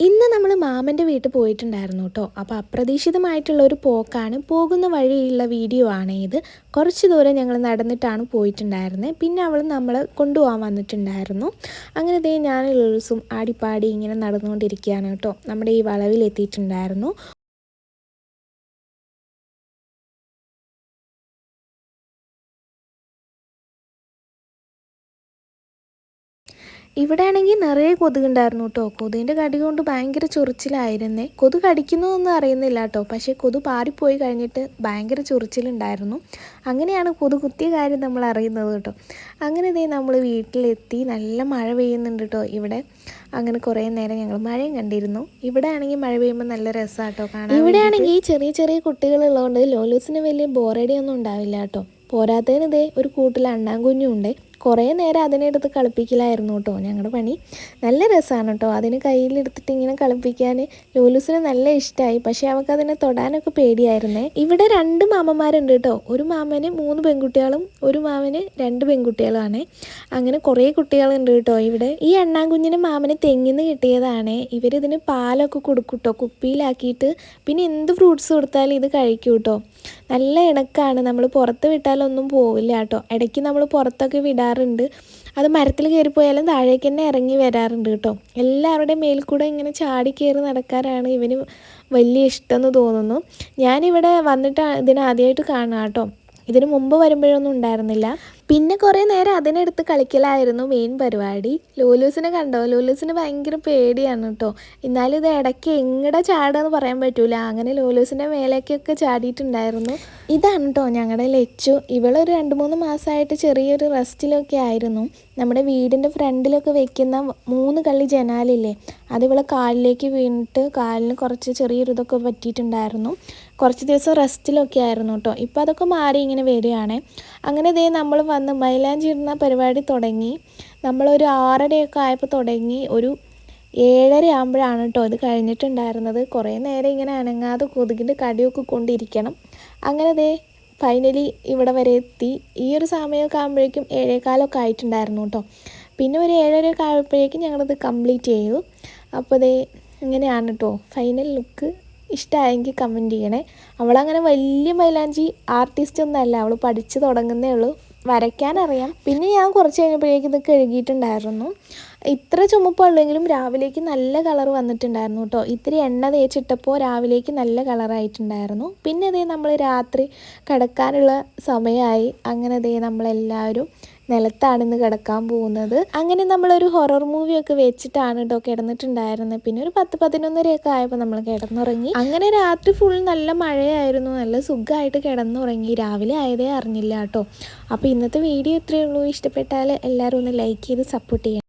ഇന്ന് നമ്മൾ മാമന്റെ വീട്ടിൽ പോയിട്ടുണ്ടായിരുന്നു കേട്ടോ. അപ്പോൾ അപ്രതീക്ഷിതമായിട്ടുള്ള ഒരു പോക്കാണ്. പോകുന്ന വഴിയുള്ള വീഡിയോ ആണ് ഇത്. കുറച്ച് ദൂരം ഞങ്ങൾ നടന്നിട്ടാണ് പോയിട്ടുണ്ടായിരുന്നത് പിന്നെ അവൾ നമ്മളെ കൊണ്ടുപോകാൻ വന്നിട്ടുണ്ടായിരുന്നു. അങ്ങനെ ദേ ഞാൻ ദിവസം ആടിപ്പാടി ഇങ്ങനെ നടന്നുകൊണ്ടിരിക്കുകയാണ് കേട്ടോ. നമ്മുടെ ഈ വളവിൽ എത്തിയിട്ടുണ്ടായിരുന്നു ഇവിടെ ആണെങ്കിൽ നിറയെ കൊതുകുണ്ടായിരുന്നു കേട്ടോ. കൊതുകിന്റെ കടി കൊണ്ട് ഭയങ്കര ചൊറിച്ചിലായിരുന്നേ. കൊതു കടിക്കുന്നതൊന്നും അറിയുന്നില്ല കേട്ടോ. പക്ഷേ കൊതു പാറിപ്പോയി കഴിഞ്ഞിട്ട് ഭയങ്കര ചൊറിച്ചിലുണ്ടായിരുന്നു. അങ്ങനെയാണ് കൊതു കുത്തിയ കാര്യം നമ്മൾ അറിയുന്നത് കേട്ടോ. അങ്ങനെ ഇതേ നമ്മൾ വീട്ടിലെത്തി. നല്ല മഴ പെയ്യുന്നുണ്ട് കേട്ടോ ഇവിടെ. അങ്ങനെ കുറേ നേരം ഞങ്ങൾ മഴയും കണ്ടിരുന്നു. ഇവിടെ ആണെങ്കിൽ മഴ പെയ്യുമ്പോൾ നല്ല രസമാട്ടോ കാണാൻ ഇവിടെ ആണെങ്കിൽ ചെറിയ ചെറിയ കുട്ടികളുള്ളതുകൊണ്ട് ലോലൂസിന് വലിയ ബോറടിയൊന്നും ഉണ്ടാവില്ല കേട്ടോ. പോരാത്തതിന് ഇതേ ഒരു കൂട്ടിൽ അണ്ണാൻ ഉണ്ട്. കുറേ നേരം അതിനെടുത്ത് കളിപ്പിക്കലായിരുന്നു കേട്ടോ ഞങ്ങളുടെ പണി. നല്ല രസമാണ് കേട്ടോ. അതിന് കയ്യിലെടുത്തിട്ട് ഇങ്ങനെ കളിപ്പിക്കാൻ ലൂലൂസിന് നല്ല ഇഷ്ടമായി പക്ഷേ അവൾക്ക് അതിനെ തൊടാനൊക്കെ പേടിയായിരുന്നേ. ഇവിടെ രണ്ട് മാമന്മാരുണ്ട് കേട്ടോ. ഒരു മാമന് മൂന്ന് പെൺകുട്ടികളും ഒരു മാമന് രണ്ട് പെൺകുട്ടികളുമാണ്. അങ്ങനെ കുറേ കുട്ടികളുണ്ട് കേട്ടോ ഇവിടെ. ഈ അണ്ണാൻകുഞ്ഞിന് മാമന് തെങ്ങിന്ന് കിട്ടിയതാണ്. ഇവരിതിന് പാലൊക്കെ കൊടുക്കും കേട്ടോ. കുപ്പിയിലാക്കിയിട്ട് പിന്നെ എന്ത് ഫ്രൂട്ട്സ് കൊടുത്താലും ഇത് കഴിക്കും കേട്ടോ. നല്ല ഇണക്കാണ്. നമ്മൾ പുറത്ത് വിട്ടാലൊന്നും പോവില്ല കേട്ടോ. ഇടയ്ക്ക് നമ്മൾ പുറത്തൊക്കെ വിടാറുണ്ട് അത് മരത്തിൽ കയറിപ്പോയാലും താഴേക്ക് തന്നെ ഇറങ്ങി വരാറുണ്ട് കേട്ടോ. എല്ലാവരുടെയും മേൽ ഇങ്ങനെ ചാടി കയറി നടക്കാനാണ് ഇവന് വലിയ ഇഷ്ടമെന്ന് തോന്നുന്നു. ഞാനിവിടെ വന്നിട്ട് ഇതിനാദ്യമായിട്ട് കാണാം കേട്ടോ. ഇതിന് മുമ്പ് വരുമ്പോഴൊന്നും ഉണ്ടായിരുന്നില്ല. പിന്നെ കുറേ നേരം അതിനെടുത്ത് കളിക്കലായിരുന്നു മെയിൻ പരിപാടി. ലൂലൂസിനെ കണ്ടോ? ലൂലൂസിന് ഭയങ്കര പേടിയാണ് കേട്ടോ എന്നാലും ഇത് ഇടയ്ക്ക് എങ്ങടെ ചാടുകയെന്ന് പറയാൻ പറ്റൂല. അങ്ങനെ ലൂലൂസിന്റെ മേലേക്കൊക്കെ ചാടിയിട്ടുണ്ടായിരുന്നു. ഇതാണ് കേട്ടോ ഞങ്ങളുടെ ലച്ചു. ഇവളൊരു രണ്ട് മൂന്ന് മാസമായിട്ട് ചെറിയൊരു റെസ്റ്റിലൊക്കെ ആയിരുന്നു. നമ്മുടെ വീടിന്റെ ഫ്രണ്ടിലൊക്കെ വെക്കുന്ന മൂന്ന് കള്ളി ജനാലില്ലേ? അത് ഇവളെ കാലിലേക്ക് വീണിട്ട് കാലിന് കുറച്ച് ചെറിയൊരു ഇതൊക്കെ പറ്റിയിട്ടുണ്ടായിരുന്നു. കുറച്ച് ദിവസം റെസ്റ്റിലൊക്കെ ആയിരുന്നു കേട്ടോ. ഇപ്പോൾ അതൊക്കെ മാറി ഇങ്ങനെ വരികയാണ്. അങ്ങനെ ഇതേ നമ്മൾ വന്ന് മൈലാഞ്ചി ഇടുന്ന പരിപാടി തുടങ്ങി. നമ്മളൊരു ആറരയൊക്കെ ആയപ്പോൾ തുടങ്ങി. ഒരു ഏഴര ആകുമ്പോഴാണ് കേട്ടോ ഇത് കഴിഞ്ഞിട്ടുണ്ടായിരുന്നത്. കുറേ നേരം ഇങ്ങനെ അനങ്ങാതെ കൊതുകിന്റെ കടിയൊക്കെ കൊണ്ടിരിക്കണം. അങ്ങനെ ദേ ഫൈനലി ഇവിടെ വരെ എത്തി. ഈ ഒരു സമയമൊക്കെ ആകുമ്പോഴേക്കും ഏഴേക്കാലമൊക്കെ ആയിട്ടുണ്ടായിരുന്നു കേട്ടോ. പിന്നെ ഒരു ഏഴരയൊക്കെ ആയപ്പോഴേക്കും ഞങ്ങളത് കംപ്ലീറ്റ് ചെയ്തു. അപ്പോൾ ദേ ഇങ്ങനെയാണ് കേട്ടോ. ഫൈനൽ ലുക്ക് ഇഷ്ടമായെങ്കിൽ കമന്റ് ചെയ്യണേ. അവളങ്ങനെ വലിയ മൈലാഞ്ചി ആർട്ടിസ്റ്റ് ഒന്നല്ല അവൾ പഠിച്ചു തുടങ്ങുന്നേ ഉള്ളൂ. വരയ്ക്കാനറിയാം പിന്നെ ഞാൻ കുറച്ച് കഴിഞ്ഞപ്പോഴേക്കും ഇത് കഴുകിയിട്ടുണ്ടായിരുന്നു ഇത്ര ചുമപ്പുള്ളെങ്കിലും രാവിലേക്ക് നല്ല കളർ വന്നിട്ടുണ്ടായിരുന്നു കേട്ടോ. ഇത്തിരി എണ്ണ തേച്ചിട്ടപ്പോൾ രാവിലേക്ക് നല്ല കളറായിട്ടുണ്ടായിരുന്നു പിന്നെ അതേ നമ്മൾ രാത്രി കിടക്കാനുള്ള സമയമായി അങ്ങനെ അതേ നമ്മളെല്ലാവരും നിലത്താണിന്ന് കിടക്കാൻ പോകുന്നത്. അങ്ങനെ നമ്മളൊരു ഹൊറർ മൂവിയൊക്കെ വെച്ചിട്ടാണ് കേട്ടോ കിടന്നിട്ടുണ്ടായിരുന്നത് പിന്നെ ഒരു പത്ത് പതിനൊന്നരയൊക്കെ ആയപ്പോൾ നമ്മൾ കിടന്നുറങ്ങി. അങ്ങനെ രാത്രി ഫുൾ നല്ല മഴയായിരുന്നു. നല്ല സുഖമായിട്ട് കിടന്നുറങ്ങി. രാവിലെ ആയതേ അറിഞ്ഞില്ല കേട്ടോ അപ്പോൾ ഇന്നത്തെ വീഡിയോ ഇത്രയേ ഉള്ളൂ. ഇഷ്ടപ്പെട്ടാൽ എല്ലാവരും ഒന്ന് ലൈക്ക് ചെയ്ത് സപ്പോർട്ട് ചെയ്യണം.